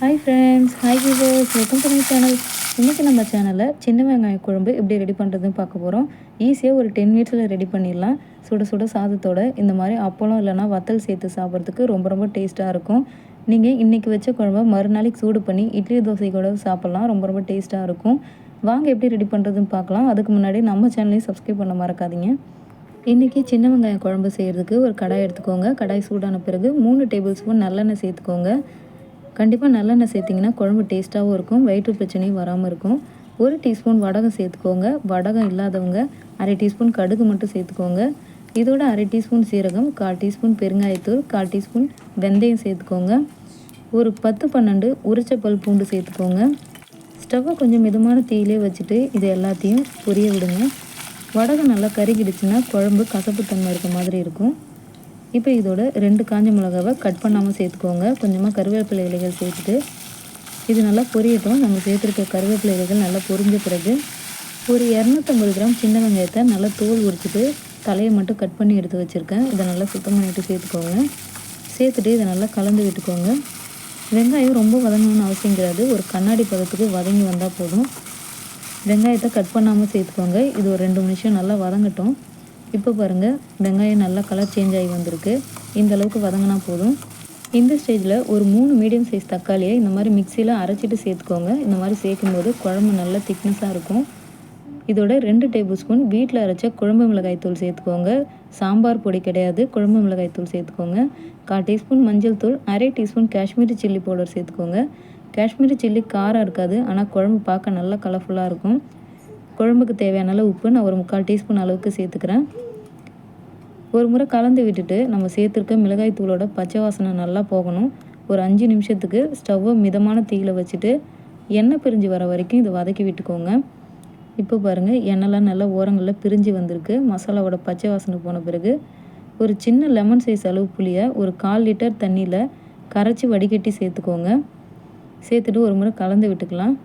Hi friends hi viewers welcome to my channel இன்றைக்கி நம்ம சேனலில் சின்ன வெங்காய குழம்பு எப்படி ரெடி பண்ணுறதுன்னு பார்க்க போகிறோம் ஈஸியாக ஒரு டென் மினிட்ஸில் ரெடி பண்ணிடலாம். சுட சுட சாதத்தோட இந்த மாதிரி அப்பளம் இல்லைனா வத்தல் சேர்த்து சாப்பிட்றதுக்கு ரொம்ப ரொம்ப டேஸ்ட்டாக இருக்கும். நீங்கள் இன்றைக்கி வச்ச குழம்பு மறுநாளைக்கு சூடு பண்ணி இட்லி தோசை கூட சாப்பிட்லாம். ரொம்ப ரொம்ப டேஸ்ட்டாக இருக்கும். வாங்க எப்படி ரெடி பண்ணுறதுன்னு பார்க்கலாம். அதுக்கு முன்னாடி நம்ம சேனலையும் சப்ஸ்கிரைப் பண்ண மறக்காதீங்க. இன்றைக்கி சின்ன வெங்காயம் குழம்பு செய்கிறதுக்கு ஒரு கடாய் எடுத்துக்கோங்க. கடாய் சூடான பிறகு மூணு டேபிள் ஸ்பூன் நல்லெண்ணெய் சேர்த்துக்கோங்க. கண்டிப்பாக நல்லெண்ணெய் சேர்த்திங்கன்னா குழம்பு டேஸ்ட்டாகவும் இருக்கும் வயிற்று பிரச்சனையும் வராமல் இருக்கும். ஒரு டீஸ்பூன் வடகம் சேர்த்துக்கோங்க. வடகம் இல்லாதவங்க அரை டீஸ்பூன் கடுகு மட்டும் சேர்த்துக்கோங்க. இதோட அரை டீஸ்பூன் சீரகம் கால் டீஸ்பூன் பெருங்காயத்தூள் கால் டீஸ்பூன் வெந்தயம் சேர்த்துக்கோங்க. ஒரு பத்து பன்னெண்டு உரிச்ச பல் பூண்டு சேர்த்துக்கோங்க. ஸ்டவ்வை கொஞ்சம் மிதமான தீயிலே வச்சுட்டு இது எல்லாத்தையும் பொரிய விடுங்க. வடகம் நல்லா கருகிடுச்சுன்னா குழம்பு கசப்புத்தன்மை இருக்க மாதிரி இருக்கும். இப்போ இதோட ரெண்டு காஞ்ச மிளகாவை கட் பண்ணாமல் சேர்த்துக்கோங்க. கொஞ்சமாக கருவேப்பிலை இலைகள் சேர்த்துட்டு இது நல்லா பொரியட்டும். நம்ம சேர்த்துருக்க கருவேப்பிலை இலைகள் நல்லா பொரிஞ்ச பிறகு ஒரு இரநூத்தம்பது கிராம் சின்ன வெங்காயத்தை நல்லா தோல் உரிச்சிட்டு தலையை மட்டும் கட் பண்ணி எடுத்து வச்சுருக்கேன். இதை நல்லா சுத்தம் பண்ணிவிட்டு சேர்த்துக்கோங்க. சேர்த்துட்டு இதை நல்லா கலந்து விட்டுக்கோங்க. வெங்காயம் ரொம்ப வதங்கணும்னு அவசியம் கிடையாது. ஒரு கண்ணாடி பதத்துக்கு வதங்கி வந்தால் போதும். வெங்காயத்தை கட் பண்ணாமல் சேர்த்துக்கோங்க. இது ஒரு ரெண்டு நிமிஷம் நல்லா வதங்கட்டும். இப்போ பாருங்கள் வெங்காயம் நல்லா கலர் சேஞ்ச் ஆகி வந்திருக்கு. இந்த அளவுக்கு வதங்கினா போதும். இந்த ஸ்டேஜில் ஒரு மூணு மீடியம் சைஸ் தக்காளியை இந்த மாதிரி மிக்சியில் அரைச்சிட்டு சேர்த்துக்கோங்க. இந்த மாதிரி சேர்க்கும்போது குழம்பு நல்லா திக்னஸாக இருக்கும். இதோட ரெண்டு டேபிள் ஸ்பூன் வீட்டில் அரைச்ச குழம்பு மிளகாய் தூள் சேர்த்துக்கோங்க. சாம்பார் பொடி கிடையாது குழம்பு மிளகாய் தூள் சேர்த்துக்கோங்க. கால் டீஸ்பூன் மஞ்சள் தூள் அரை டீஸ்பூன் காஷ்மீரி சில்லி பவுடர் சேர்த்துக்கோங்க. காஷ்மீரி சில்லி காரம் இருக்காது ஆனால் குழம்பு பார்க்க நல்லா கலர்ஃபுல்லாக இருக்கும். குழம்புக்கு தேவையான அளவு உப்பு நான் ஒரு முக்கால் டீஸ்பூன் அளவுக்கு சேர்த்துக்கிறேன். ஒரு முறை கலந்து விட்டுட்டு நம்ம சேர்த்துருக்க மிளகாய் தூளோட பச்சை வாசனை நல்லா போகணும். ஒரு அஞ்சு நிமிஷத்துக்கு ஸ்டவ்வை மிதமான தீயில் வச்சுட்டு எண்ணெய் பிரிஞ்சு வர வரைக்கும் இதை வதக்கி விட்டுக்கோங்க. இப்போ பாருங்கள் எண்ணெய்லாம் நல்லா ஓரங்களில் பிரிஞ்சு வந்திருக்கு. மசாலாவோட பச்சை வாசனை போன பிறகு ஒரு சின்ன லெமன் சைஸ் அளவு புளியை ஒரு கால் லிட்டர் தண்ணியில் கரைச்சி வடிகட்டி சேர்த்துக்கோங்க. சேர்த்துட்டு ஒரு முறை கலந்து விட்டுக்கலாம்.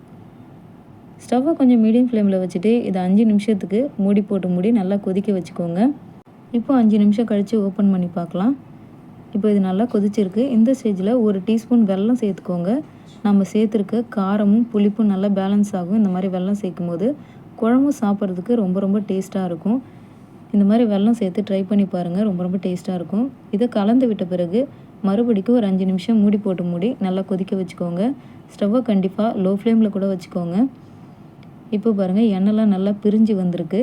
ஸ்டவ்வை கொஞ்சம் மீடியம் ஃப்ளேமில் வச்சுட்டு இதை அஞ்சு நிமிஷத்துக்கு மூடி போட்டு மூடி நல்லா கொதிக்க வச்சுக்கோங்க. இப்போ அஞ்சு நிமிஷம் கழித்து ஓப்பன் பண்ணி பார்க்கலாம். இப்போ இது நல்லா கொதிச்சிருக்கு. இந்த ஸ்டேஜில் ஒரு டீஸ்பூன் வெல்லம் சேர்த்துக்கோங்க. நம்ம சேர்த்துருக்க காரமும் புளிப்பும் நல்லா பேலன்ஸ் ஆகும். இந்த மாதிரி வெல்லம் சேர்க்கும் போது குழம்பும் சாப்பிட்றதுக்கு ரொம்ப ரொம்ப டேஸ்ட்டாக இருக்கும். இந்த மாதிரி வெல்லம் சேர்த்து ட்ரை பண்ணி பாருங்கள் ரொம்ப ரொம்ப டேஸ்ட்டாக இருக்கும். இதை கலந்து விட்ட பிறகு மறுபடிக்கும் ஒரு அஞ்சு நிமிஷம் மூடி போட்டு மூடி நல்லா கொதிக்க வச்சுக்கோங்க. ஸ்டவ்வை கண்டிப்பாக லோ ஃப்ளேமில் கூட வச்சுக்கோங்க. இப்போ பாருங்கள் எண்ணெய்லாம் நல்லா பிரிஞ்சு வந்திருக்கு.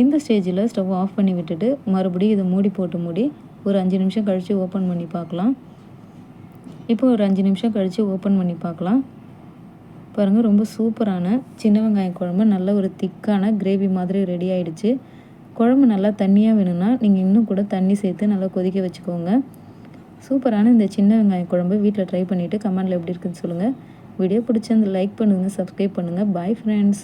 இந்த ஸ்டேஜில் ஸ்டவ் ஆஃப் பண்ணி விட்டுட்டு மறுபடியும் இதை மூடி போட்டு மூடி ஒரு அஞ்சு நிமிஷம் கழித்து ஓப்பன் பண்ணி பார்க்கலாம். இப்போ ஒரு அஞ்சு நிமிஷம் கழித்து ஓப்பன் பண்ணி பார்க்கலாம். பாருங்கள் ரொம்ப சூப்பரான சின்ன வெங்காயம் குழம்பு நல்ல ஒரு திக்கான கிரேவி மாதிரி ரெடி ஆகிடுச்சு குழம்பு நல்லா தண்ணியாக வேணும்னா நீங்கள் இன்னும் கூட தண்ணி சேர்த்து நல்லா கொதிக்க வச்சுக்கோங்க. சூப்பரான இந்த சின்ன வெங்காயம் குழம்பு வீட்டில் ட்ரை பண்ணிவிட்டு கமெண்டில் எப்படி இருக்குதுன்னு சொல்லுங்கள் வீடியோ பிடிச்சிருந்து லைக் பண்ணுங்கள் சப்ஸ்கிரைப் பண்ணுங்கள் பாய் ஃப்ரெண்ட்ஸ்